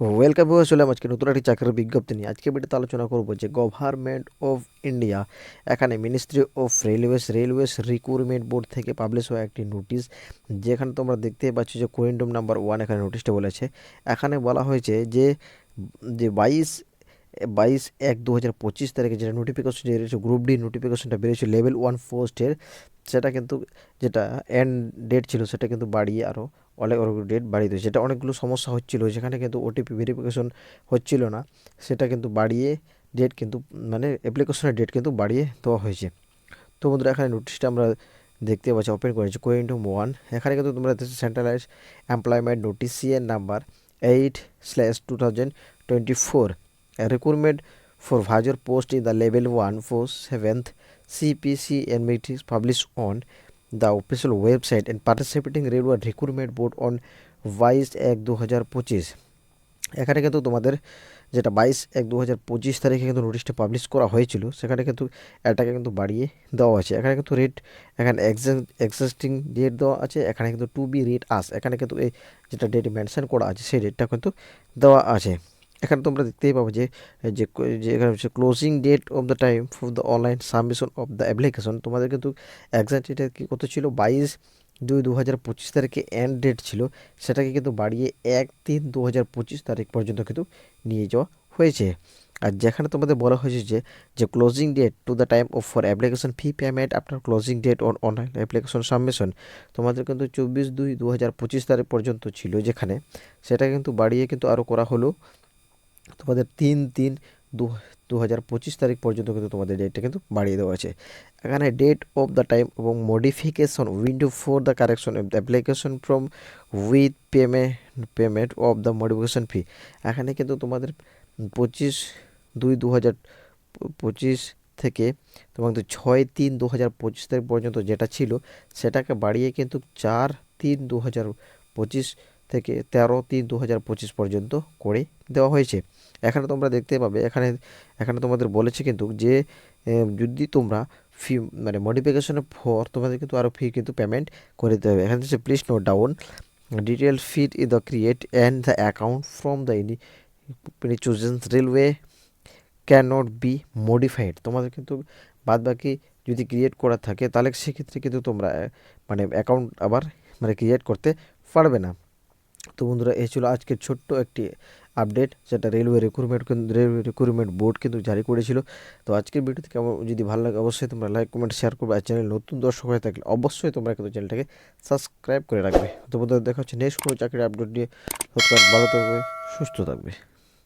Welcome হয়ে চলে আজকে নতুন একটি চাকরির বিজ্ঞপ্তি নিয়ে। আজকে ভিডিওতে আলোচনা করব যে গভর্নমেন্ট অফ ইন্ডিয়া এখানে ministry of railways railways recruitment board থেকে পাবলিশ হওয়া একটি নোটিশ যেখানে তোমরা দেখতে পাচ্ছ যে কোয়েন্ডম নাম্বার ওয়ান এখানে নোটিশটা বলেছে। এখানে বলা হয়েছে যে যে বাইশ বাইশ এক দু হাজার পঁচিশ তারিখে যেটা নোটিফিকেশন বেরিয়েছে গ্রুপ ডি নোটিফিকেশনটা বেরিয়েছে লেভেল ওয়ান পোস্টের সেটা কিন্তু যেটা এন্ড ডেট ছিল, সেটা কিন্তু বাড়িয়ে আরও অনেক ডেট বাড়িয়ে দিয়েছে। যেটা অনেকগুলো সমস্যা হচ্ছিল, যেখানে কিন্তু ওটিপি ভেরিফিকেশন হচ্ছিল না। সেটা কিন্তু বাড়িয়ে ডেট কিন্তু মানে অ্যাপ্লিকেশনের ডেট কিন্তু বাড়িয়ে দেওয়া হয়েছে। তো বন্ধুরা, এখানে নোটিশটা আমরা দেখতে পাচ্ছি ওপেন করেছি কোয়েন্টম ওয়ান এখানে কিন্তু তোমরা centralise employment notice CEN number eight slash two thousand twenty four recruitment Vajor post in the level 1 for 7th CPC and meetings published on the official website and participating railway recruitment board on বাইশ এক দু হাজার পঁচিশ। এখানে কিন্তু তোমাদের যেটা বাইশ এক দু হাজার পঁচিশ তারিখে কিন্তু নোটিশটা পাবলিশ করা হয়েছিল, সেখানে কিন্তু এটাকে কিন্তু বাড়িয়ে দেওয়া আছে। এখানে কিন্তু রেট এখানে এক্সিস্টিং ডেট দেওয়া আছে, এখানে কিন্তু টু বি রেট আস এখানে কিন্তু এই যেটা ডেট মেনশন করা আছে, সেই ডেটটা কিন্তু দেওয়া আছে। এখানে তোমরা দেখতেই পাবো যে যে এখানে হচ্ছে closing date of the time for the online submission of the application তোমাদের কিন্তু এক্সাক্ট এটা কি কত ছিল? বাইশ দুই দু হাজার পঁচিশ তারিখে এন্ড ডেট ছিল। সেটাকে কিন্তু বাড়িয়ে এক তিন দু হাজার পঁচিশ তারিখ পর্যন্ত কিন্তু নিয়ে যাওয়া হয়েছে। আর যেখানে তোমাদের বলা হয়েছে যে যে closing date to the time of for application fee payment after closing date on online application submission তোমাদের কিন্তু চব্বিশ দুই দু হাজার পঁচিশ তারিখ পর্যন্ত ছিল যেখানে। সেটা কিন্তু বাড়িয়ে কিন্তু আরও করা হলো। তোমাদের তিন তিন দু দু হাজার পঁচিশ তারিখ পর্যন্ত কিন্তু তোমাদের ডেটটা কিন্তু বাড়িয়ে দেওয়া আছে। এখানে ডেট অফ দ্য টাইম এবং modification window for the correction of the application from with payment payment of the modification fee এখানে কিন্তু তোমাদের পঁচিশ দুই দু হাজার পঁচিশ থেকে তোমাদের ছয় তিন দু হাজার পঁচিশ তারিখ পর্যন্ত যেটা ছিল, সেটাকে বাড়িয়ে কিন্তু চার তিন দু হাজার পঁচিশ থেকে তেরো তিন দু হাজার পঁচিশ পর্যন্ত করে দেওয়া হয়েছে। এখানে তোমরা দেখতে পাবে, এখানে এখানে তোমাদের বলেছে কিন্তু যে যদি তোমরা ফি মানে মডিফিকেশনের পর তোমাদের কিন্তু আরও ফি কিন্তু পেমেন্ট করে দিতে হবে। এখানে হচ্ছে please note down detail fit in the create and the account from the any chosen railway can not be modified তোমাদের কিন্তু বাদ বাকি যদি ক্রিয়েট করা থাকে, তাহলে সেক্ষেত্রে কিন্তু তোমরা মানে অ্যাকাউন্ট আবার মানে ক্রিয়েট করতে পারবে না। তো বন্ধুরা, এই ছিল আজকের ছোট্ট একটি আপডেট যেটা railway recruitment railway recruitment board কিন্তু জারি করেছিল। তো আজকের ভিডিওতে কেমন, যদি ভালো লাগে অবশ্যই তোমরা লাইক কমেন্ট শেয়ার করবে। আর চ্যানেল নতুন দর্শক হয়ে থাকলে অবশ্যই তোমরা কিন্তু চ্যানেলটাকে সাবস্ক্রাইব করে রাখবে। তো বন্ধুরা, দেখা হচ্ছে নেক্সট কোনো চাকরির আপডেট নিয়ে। ভালো থাকবে, সুস্থ থাকবে।